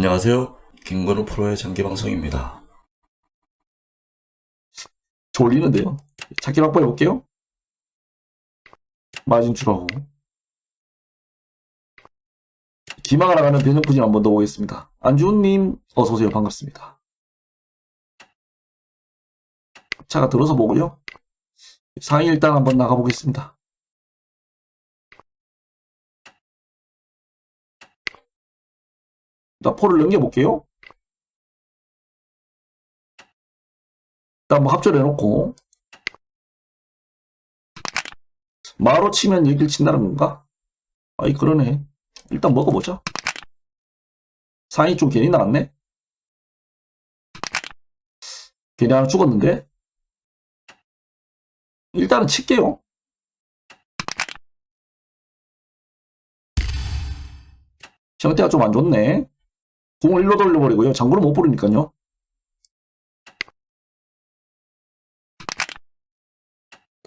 안녕하세요. 김건우 프로의 장기 방송입니다. 졸리는데요. 찾기 확보 해 볼게요. 마진 출하고 기망을 나가는 변형부진 한번 더 보겠습니다. 안주훈님 어서 오세요. 반갑습니다. 차가 들어서 보고요. 상위 일단 한번 나가 보겠습니다. 자, 포를 넘겨볼게요. 일단 뭐 합절해 놓고. 마로 치면 여길 친다는 건가? 아이 그러네. 일단 먹어보자. 상이 좀 괜히 나왔네. 괜히 하나 죽었는데? 일단은 칠게요. 형태가 좀 안 좋네 공을 일로 돌려버리고요 장구를 못 부르니까요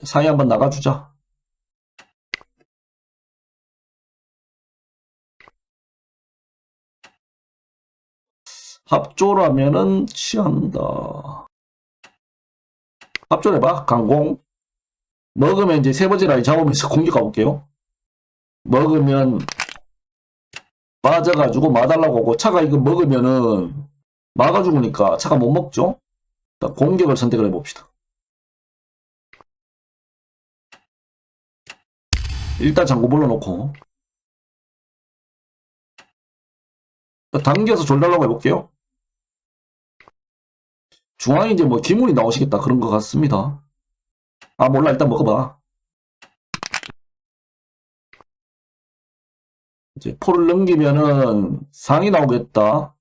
사이 한번 나가주자. 합조라면은 취한다. 합조해봐. 강공. 먹으면 이제 세 번째 라인 잡으면서 공격 가볼게요. 먹으면 맞아가지고 마달라고 하고 차가 이거 먹으면은 막아 죽으니까 차가 못 먹죠. 공격을 선택을 해봅시다. 일단 잠고 불러놓고 당겨서 졸달라고 해볼게요. 중앙에 이제 뭐 기문이 나오시겠다 그런 것 같습니다. 아 몰라 일단 먹어봐. 이제 포를 넘기면은 상이 나오겠다.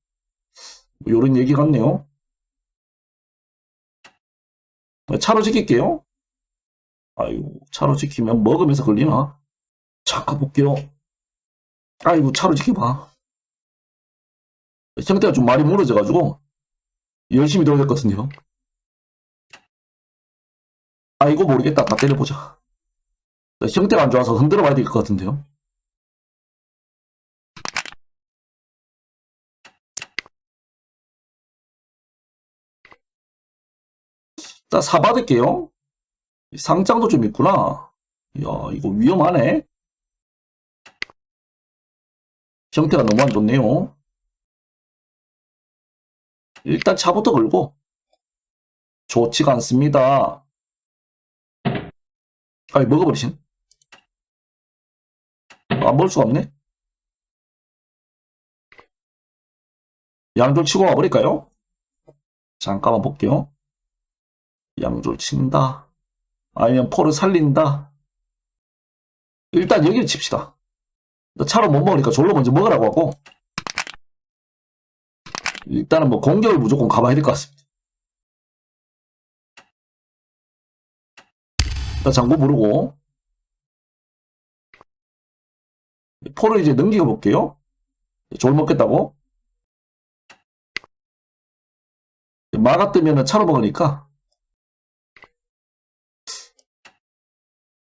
뭐 요런 얘기 같네요. 차로 지킬게요. 아이고 차로 지키면 먹으면서 걸리나? 잠깐 볼게요. 아이고 차로 지켜봐. 형태가 좀 많이 무너져가지고 열심히 들어오겠거든요. 아이고 모르겠다. 다 때려보자. 형태가 안 좋아서 흔들어 봐야 될 것 같은데요. 자, 사 받을게요. 상장도 좀 있구나. 이야, 이거 위험하네. 형태가 너무 안 좋네요. 일단 차부터 걸고. 좋지가 않습니다. 아이, 먹어버리신. 안 먹을 수가 없네. 양졸 치고 와버릴까요? 잠깐만 볼게요. 양졸 친다. 아니면 포를 살린다. 일단 여기를 칩시다. 차로 못 먹으니까 졸로 먼저 먹으라고 하고 일단은 뭐 공격을 무조건 가봐야 될 것 같습니다. 일단 장고 부르고 포를 이제 넘기고 볼게요. 졸 먹겠다고 마가 뜨면은 차로 먹으니까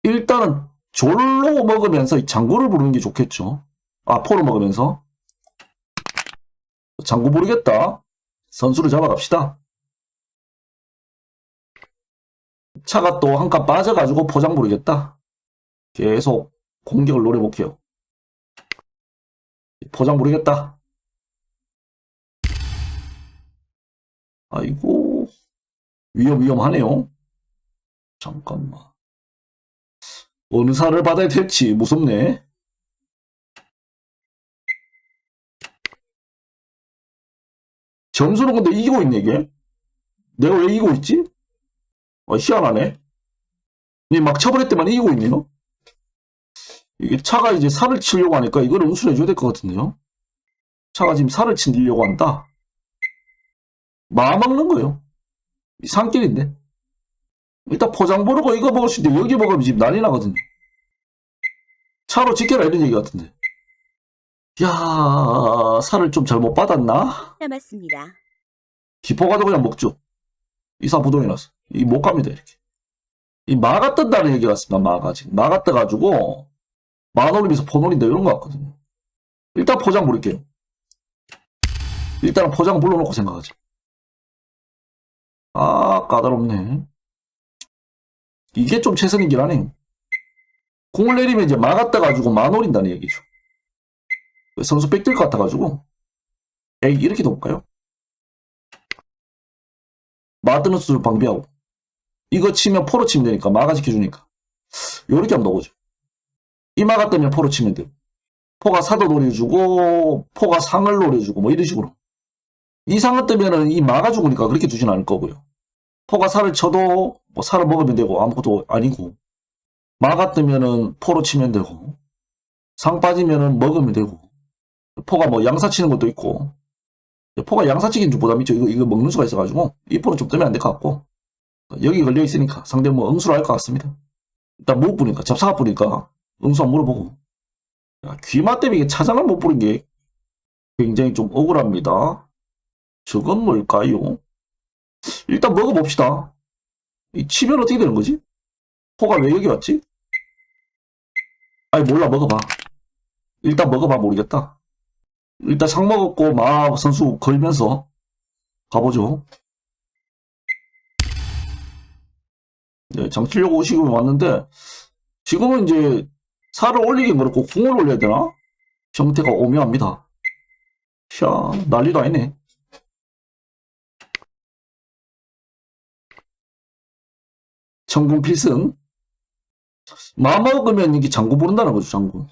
일단은 졸로 먹으면서 이 장구를 부르는 게 좋겠죠. 아, 포를 먹으면서. 장구 부르겠다. 선수를 잡아갑시다. 차가 또 한 칸 빠져가지고 포장 부르겠다. 계속 공격을 노려볼게요. 포장 부르겠다. 아이고, 위험, 위험하네요. 잠깐만. 어느 살을 받아야 될지 무섭네. 점수는 근데 이기고 있네, 이게. 내가 왜 이기고 있지? 어, 희한하네. 막 쳐버릴 때만 이기고 있네요. 이게 차가 이제 살을 치려고 하니까 이걸 응수해줘야 될 것 같은데요. 차가 지금 살을 치려고 한다. 마음 먹는 거예요. 이 산길인데. 일단 포장 보르고 이거 먹을 수 있는데 여기 먹으면 지금 난리 나거든요. 차로 지켜라 이런 얘기 같은데. 야 살을 좀 잘못 받았나? 남았습니다. 기포 가도 그냥 먹죠. 이사 부동이라서. 이 못 갑니다 이렇게. 이 마가 뜬다는 얘기 같습니다. 마가 지금. 마가 떠가지고 마놀리면서 포놀인다 이런 거 같거든요. 일단 포장 부릴게요. 일단은 포장 불러놓고 생각하자. 아, 까다롭네. 이게 좀 최선이긴 하네. 공을 내리면 이제 막았다 가지고 만올인다는 얘기죠. 선수 뺏길 것 같아가지고. 에이, 이렇게 넣을까요? 맞드는 수를 방비하고. 이거 치면 포로 치면 되니까, 마가 지켜주니까. 요렇게 한번 넣어보죠. 이 뜨면 포로 치면 돼요. 포가 사도 노려주고, 포가 상을 노려주고, 뭐 이런 식으로. 이 상을 뜨면은 이 마가 죽으니까 그렇게 두진 않을 거고요. 포가 살을 쳐도, 뭐 살을 먹으면 되고, 아무것도 아니고. 마가 뜨면은 포로 치면 되고, 상 빠지면은 먹으면 되고, 포가 뭐 양사 치는 것도 있고, 포가 양사 치기는 좀 부담 있죠. 이거, 이거 먹는 수가 있어가지고, 이 포는 좀 뜨면 안 될 것 같고, 여기 걸려 있으니까 상대 뭐 응수를 할 것 같습니다. 일단 못 부니까, 잡사가 부니까, 응수 안 물어보고. 야, 귀마 때문에 차장을 못 부른 게 굉장히 좀 억울합니다. 저건 뭘까요? 일단 먹어봅시다. 이 치면 어떻게 되는 거지? 포가 왜 여기 왔지? 아니 몰라 먹어봐. 일단 먹어봐 모르겠다. 일단 상 먹었고 마 선수 걸면서 가보죠. 네, 장치려고 오시고 왔는데 지금은 이제 살을 올리긴 그렇고 궁을 올려야 되나? 형태가 오묘합니다. 샤 난리도 아니네. 청군 필승. 마먹으면 이게 장구 부른다는 거죠, 장구.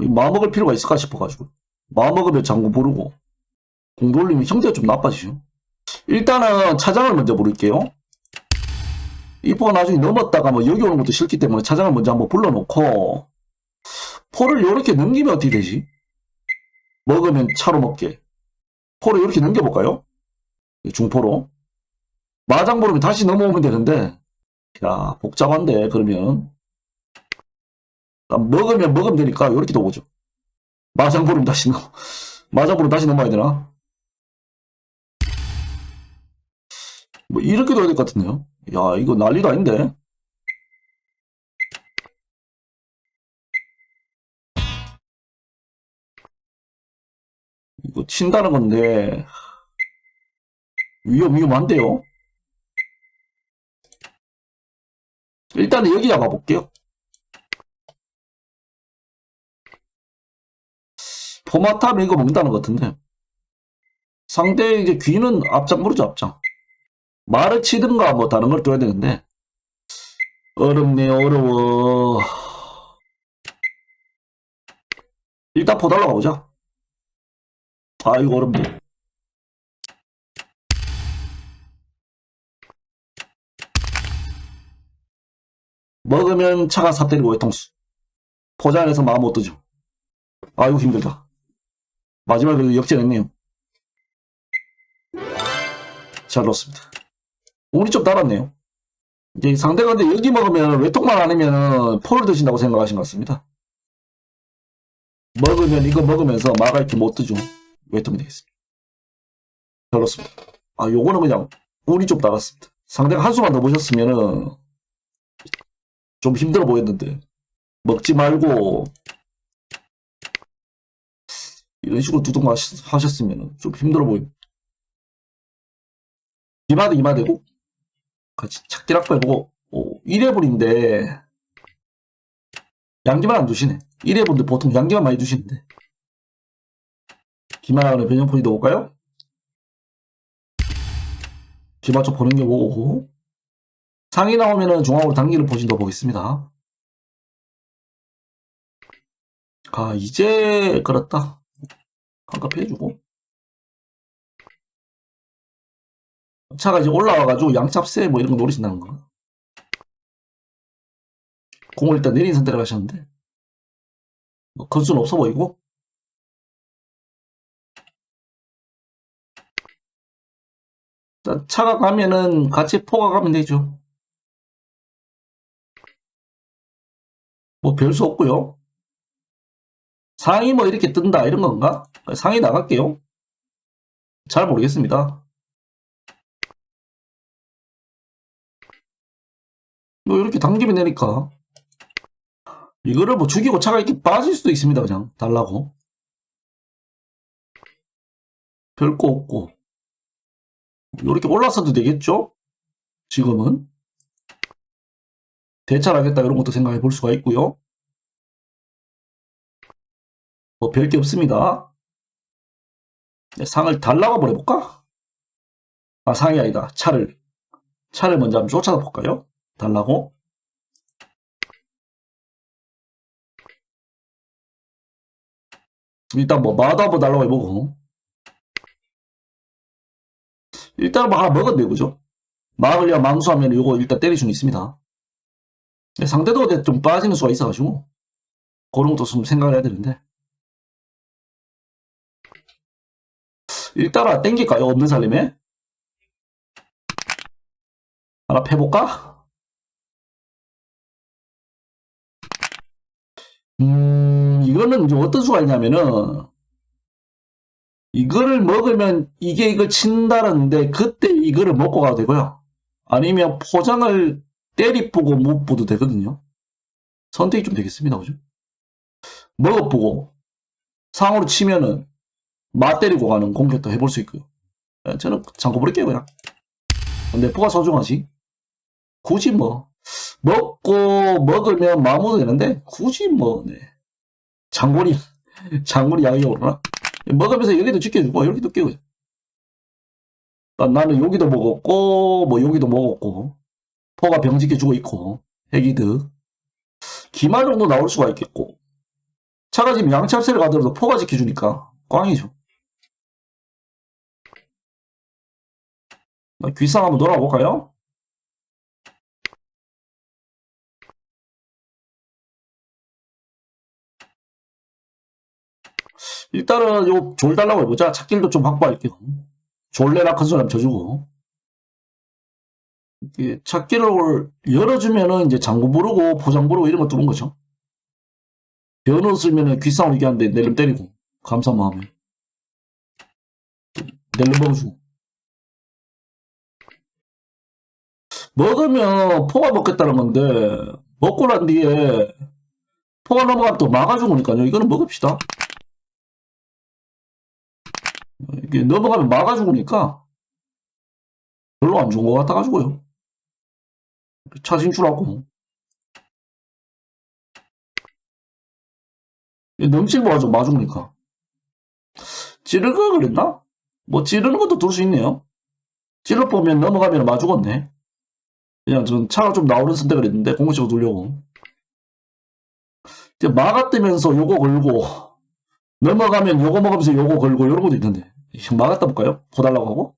이 마먹을 필요가 있을까 싶어가지고. 마먹으면 장구 부르고. 공 돌리면 형태가 좀 나빠지죠. 일단은 차장을 먼저 부를게요. 이포가 나중에 넘었다가 뭐 여기 오는 것도 싫기 때문에 차장을 먼저 한번 불러놓고, 포를 이렇게 넘기면 어떻게 되지? 먹으면 차로 먹게. 포를 이렇게 넘겨볼까요? 중포로. 마장 부르면 다시 넘어오면 되는데, 야, 복잡한데, 그러면. 아, 먹으면 먹으면 되니까, 이렇게 넣어보죠. 마장 부르면 다시 넘, 마장 부르면 다시 넘어야 되나? 뭐, 이렇게 넣어야 될 것 같은데요? 야, 이거 난리도 아닌데? 이거 친다는 건데, 위험, 위험한데요? 일단은 여기 잡아볼게요. 포마타면 이거 먹는다는 것 같은데. 상대 이제 귀는 앞장 부르죠, 앞장. 말을 치든가 뭐 다른 걸 둬야 되는데. 어렵네, 어려워. 일단 포달러 가보자. 아, 이거 어렵네. 먹으면 차가 삽 때리고 외통수. 포장해서 마음 못 뜨죠. 아이고 힘들다. 마지막에 그래도 역전했네요. 잘 넣었습니다. 운이 좀 달았네요. 이제 상대가 근데 여기 먹으면 외통만 아니면 포를 드신다고 생각하신 것 같습니다. 먹으면 이거 먹으면서 마가 이렇게 못 뜨죠. 외통이 되겠습니다. 잘 넣었습니다. 아 요거는 그냥 운이 좀 달았습니다. 상대가 한 수만 더 보셨으면은 좀 힘들어 보였는데. 먹지 말고. 이런 식으로 두둥 하셨으면 좀 힘들어 보입니다. 이마대 이마대고. 같이 착기락고 해보고. 오, 1회분인데. 양기만 안 두시네. 1회분들 보통 양기만 많이 두시는데. 기마라는 변형폰이 넣어볼까요? 기마 쪽 보는 게 보고 상이 나오면은 중앙으로 당기를 보신다 보겠습니다. 아, 이제 그렇다. 깜깜해주고. 차가 이제 올라와가지고 양잡세 뭐 이런 거 노리신다는 거. 공을 일단 내린 상태로 하셨는데. 뭐 건수는 없어 보이고. 자, 차가 가면은 같이 포가 가면 되죠. 뭐 별수 없고요. 상이 뭐 이렇게 뜬다 이런 건가? 상이 나갈게요. 잘 모르겠습니다. 뭐 이렇게 당기면 되니까 이거를 뭐 죽이고 차가 이렇게 빠질 수도 있습니다. 그냥 달라고. 별거 없고. 이렇게 올라서도 되겠죠? 지금은. 대찰하겠다 이런 것도 생각해 볼 수가 있고요. 뭐 별게 없습니다. 네, 상을 달라고 해볼까? 아, 상이 아니다. 차를. 차를 먼저 한번 쫓아다 볼까요? 달라고. 일단 뭐 마도 한번 달라고 해보고. 일단 뭐 하나 먹었네, 그죠? 막을 려 망수하면 요거 일단 때릴 수는 있습니다. 상대도 좀 빠지는 수가 있어가지고 그런 것도 좀 생각을 해야 되는데 일단은 땡길까요? 없는 살림에? 하나 패볼까? 음, 이거는 이제 어떤 수가 있냐면은, 이거를 먹으면 이게 이걸 친다는데, 그때 이거를 먹고 가도 되고요. 아니면 포장을 때리보고 못 보도 되거든요. 선택이 좀 되겠습니다. 그죠? 먹어보고, 상으로 치면은, 마 때리고 가는 공격도 해볼 수 있고요. 예, 저는 잠궈 버릴게요, 그냥. 내포가 소중하지. 굳이 뭐, 먹고, 먹으면 마무도 되는데, 굳이 뭐, 네. 장군이, 장군이 양이 오르나? 먹으면서 여기도 지켜주고, 여기도 끼고. 난- 나는 여기도 먹었고, 뭐, 여기도 먹었고, 포가 병 지켜주고 있고, 핵이드. 기마 정도 나올 수가 있겠고, 차가 지금 양철세를 가더라도 포가 지켜주니까, 꽝이죠. 나 귀상 한번 돌아볼까요? 일단은 요 졸 달라고 해보자. 찾길도 좀 확보할게요. 큰 소리 한번 쳐주고. 이게 찾기를 열어주면은 이제 장구 부르고 포장 부르고 이런 거 뚫은 거죠. 변호 쓰면은 귀싸움 얘기하는데 낼름 때리고 감사 마음에 낼름 먹어주고 먹으면 포가 먹겠다는 건데 먹고 난 뒤에 포가 넘어가면 또 막아주고니까요. 이거는 먹읍시다. 이게 넘어가면 막아주고니까 별로 안 좋은 것 같아가지고요. 알고. 넘치고 가지고 마주니까. 찌를 거 그랬나? 뭐 찌르는 것도 둘 수 있네요. 찔러 보면 넘어가면 마주겠네. 그냥 전 차가 좀 나오는 선택을 했는데 공식으로 돌려고. 이제 막아뜨면서 요거 걸고 넘어가면 요거 먹으면서 요거 걸고 이런 것도 있는데 막았다 볼까요? 보달라고 하고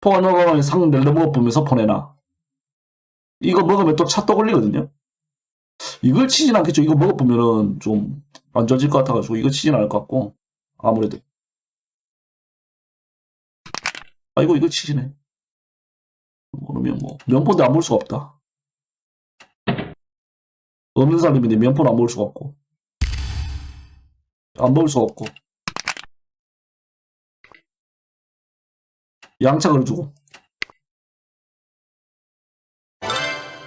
포가 넘어가면 상 낼려 먹어보면서 보내나 이거 먹으면 또 차 떠걸리거든요. 이걸 치진 않겠죠. 이거 먹어보면은 좀 안 좋아질 것 같아가지고 이거 치진 않을 것 같고 아무래도. 아이고 이거 치지네. 그러면 뭐 면포도 안 볼 수가 없다. 없는 사람인데 면포는 안 볼 수가 없고. 안 먹을 수가 없고 양차 걸어주고.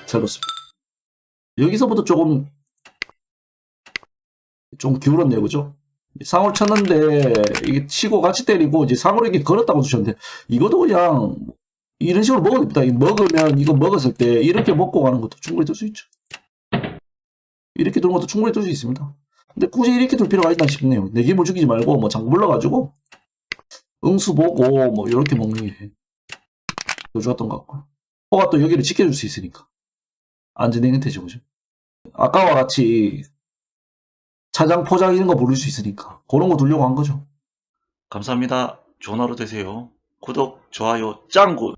잘 넣습니다. 여기서부터 조금 좀 기울었네요. 그죠? 상을 쳤는데 이게 치고 같이 때리고 이제 상으로 이렇게 걸었다고 주셨는데 이것도 그냥 이런 식으로 먹어도 됩니다. 이 먹으면 이거 먹었을 때 이렇게 먹고 가는 것도 충분히 될수 있죠. 이렇게 두는 것도 충분히 될수 있습니다. 근데 굳이 이렇게 둘 필요가 있나 싶네요. 내 기분 죽이지 말고 뭐 장구 불러가지고 응수 보고 뭐 이렇게 먹는 게 더 좋았던 것 같고요. 포가 또 여기를 지켜줄 수 있으니까 안전행은 되죠, 그죠? 아까와 같이 차장 포장 이런 거 부를 수 있으니까 그런 거 두려고 한 거죠. 감사합니다. 좋은 하루 되세요. 구독, 좋아요, 짱구